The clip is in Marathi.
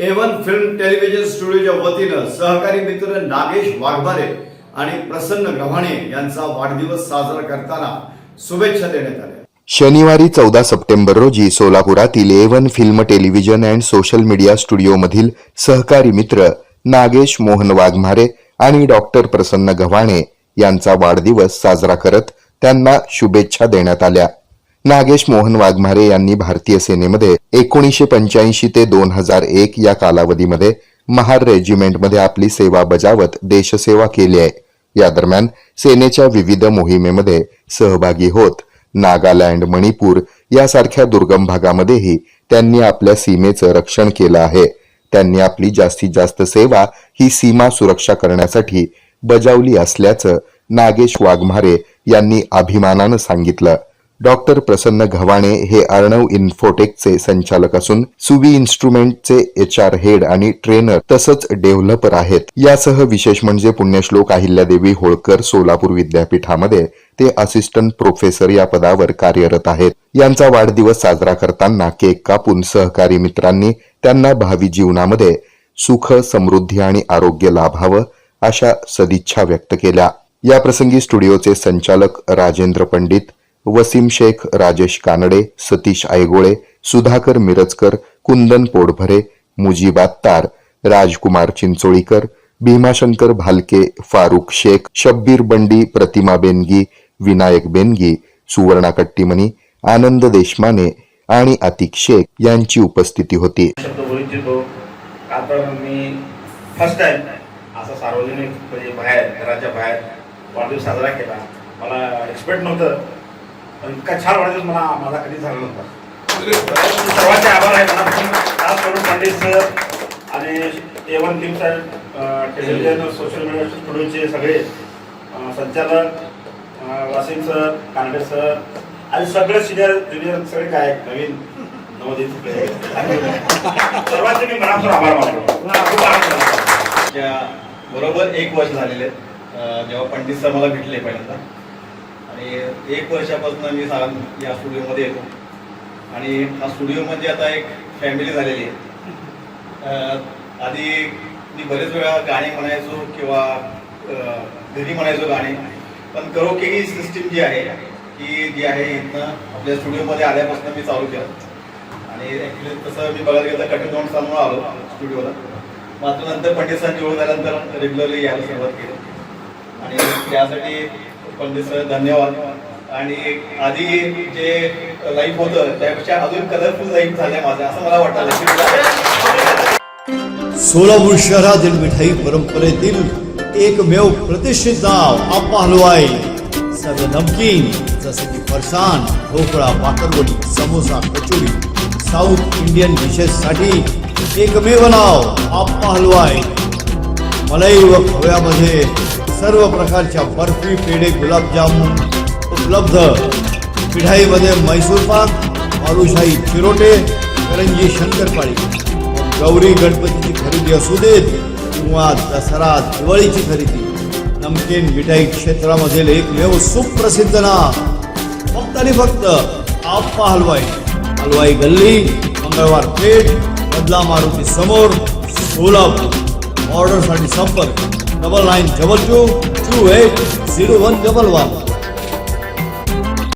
एवन फिल्म टेलिव्हिजन स्टुडिओच्या वतीनं सहकारी मित्र नागेश वाघमारे आणि प्रसन्न गव्हाणे यांचा वाढदिवस साजरा करताना शुभेच्छा देण्यात आल्या. शनिवारी चौदा सप्टेंबर रोजी सोलापुरातील A one film television and social media स्टुडिओमधील सहकारी मित्र नागेश मोहन वाघमारे आणि डॉक्टर प्रसन्न गव्हाणे यांचा वाढदिवस साजरा करत त्यांना शुभेच्छा देण्यात आल्या. नागेश मोहन वाघमारे यांनी भारतीय सेनेमध्ये एकोणीसशे पंच्याऐंशी ते दोन हजार एक या कालावधीमध्ये महार रेजिमेंटमध्ये आपली सेवा बजावत देशसेवा केली आहे. या दरम्यान सेनेच्या विविध मोहिमेमध्ये सहभागी होत नागालँड मणिपूर यासारख्या दुर्गम भागामध्येही त्यांनी आपल्या सीमेचं रक्षण केलं आहे. त्यांनी आपली जास्तीत जास्त सेवा ही सीमा सुरक्षा करण्यासाठी बजावली असल्याचं नागेश वाघमारे यांनी अभिमानानं सांगितलं. डॉक्टर प्रसन्न घवाणे हे अर्णव इन्फोटेकचे संचालक असून सुवी इन्स्ट्रुमेंटचे एच आर हेड आणि ट्रेनर तसंच डेव्हलपर आहेत. यासह विशेष म्हणजे पुण्यश्लोक अहिल्यादेवी होळकर सोलापूर विद्यापीठामध्ये ते असिस्टंट प्रोफेसर या पदावर कार्यरत आहेत. यांचा वाढदिवस साजरा करताना केक कापून सहकारी मित्रांनी त्यांना भावी जीवनामध्ये सुख समृद्धी आणि आरोग्य लाभावं अशा सदिच्छा व्यक्त केल्या. या प्रसंगी स्टुडिओचे संचालक राजेंद्र पंडित वसीम शेख राजेश कानडे सतीश आयगोळे सुधाकर मिरजकर कुंदन पोडभरे मुजीब तार राजकुमार चिंचोळीकर भीमाशंकर भालके फारुख शेख शब्बीर बंडी प्रतिमा बेनगी विनायक बेनगी सुवर्णा कट्टीमणी आनंद देशमाने आणि अतिक शेख यांची उपस्थिती होती. मी फर्स्ट असं सार्वजनिक म्हणजे बाहेर घराच्या बाहेर वाढदिवस साजरा केला. मला एक्सपेक्ट नव्हतं पण इतका छान वाढदिवस मला माझा कधी झाला नव्हता. सर्वांचे आभार आहे मला खास करून पंडित सर आणि A one team sir television social media स्टुडिओचे सगळे संचालक वासिम सर कानडे सर आणि सगळे सिनियर ज्युनियर सगळे काय नवीन नवोदित सर्वांचे मी मनापासून आभार मानतो. खूप त्या बरोबर एक वर्ष झालेले आहेत. जेव्हा पंडित सर मला भेटले पहिल्यांदा आणि एक वर्षापासून मी सा या स्टुडिओमध्ये येतो. आणि हा स्टुडिओ म्हणजे आता एक फॅमिली झालेली आहे. आधी मी बरेच वेळा गाणे म्हणायचो किंवा घरी म्हणायचो गाणे. पण करोके ही सिस्टीम जी आहे की जी आहे इथनं आपल्या स्टुडिओमध्ये आल्यापासून मी चालू केलं. आणि ॲक्च्युली तसं मी बघायला गेलं कठीण दोन म्हणून आलो स्टुडिओला. मात्र नंतर पंडित सरांची ओळख झाल्यानंतर रेग्युलरली यायला सुरुवात केली. आणि त्यासाठी पंडित सर धन्यवाद. आणि आधी जे लाईफ होतं त्यापेक्षा अजून कलरफुल लाईफ झालंय माझं असं मला वाटतं सोलापूर शहरातील मिठाई परंपरेतील एकमेव प्रतिष्ठित नाव आप्पा हलवाई सर्व नमकीन जसे की farsan dhokla pakarwadi samosa kachori South Indian dishes साठी एकमेव नाव आप्पा हलवाई मलाई व खव्यामध्ये सर्व प्रकारच्या बर्फी पेढे गुलाबजामुन उपलब्ध. मिठाईमध्ये मैसूर पाक बालुशाही चिरोटे करंजी शंकरपाळी. गौरी गणपतीची खरेदी असू देत किंवा दसरा दिवाळीची खरेदी. नमकीन मिठाई क्षेत्रामधील एकमेव सुप्रसिद्ध ना फक्त आणि फक्त आप्पा हलवाई. हलवाई गल्ली मंगळवार पेठ बदला मारुती समोर सोलापूर. ऑर्डरसाठी संपर्क double nine double two two eight zero one double one